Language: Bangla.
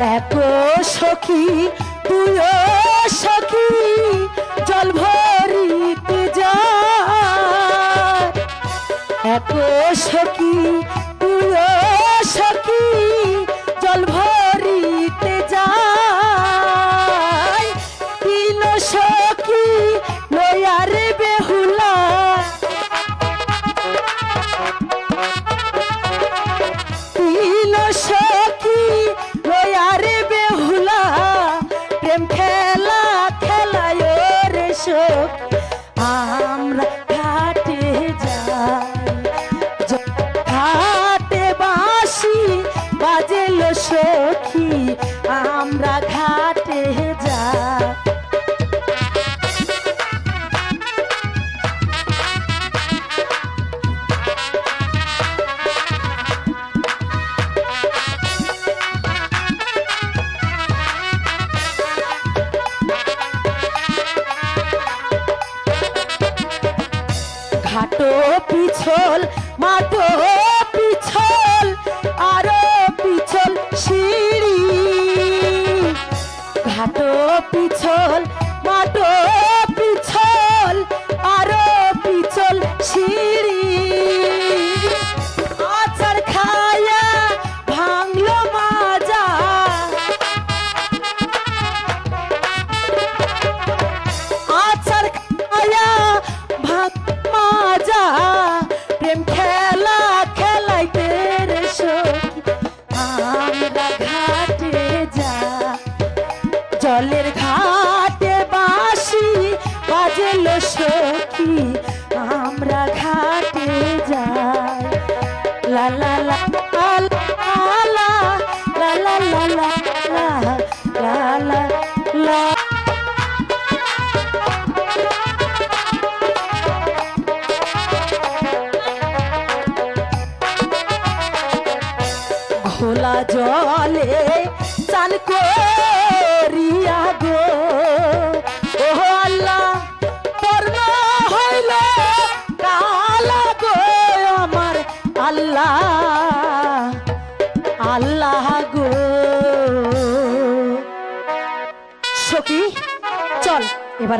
এত সখী, তুইও সখী, জল ভরিতে যা। এত সখী, তুইও সখী, জল ভরিতে যাই তিন সখী লয়ার ঘাটে বাসি বাজেল সখী আমরা ঘা পিছল মাটো পিছল আরও পিছল সিঁড়ি। ঘাটো পিছল মাটো পিছল আরও পিছল সিঁড়ি। সখী আমরা ঘাটে যাই। লা লা লা লা লা। ঘোলা জলে আল্লাহ গো। সখী চল এবার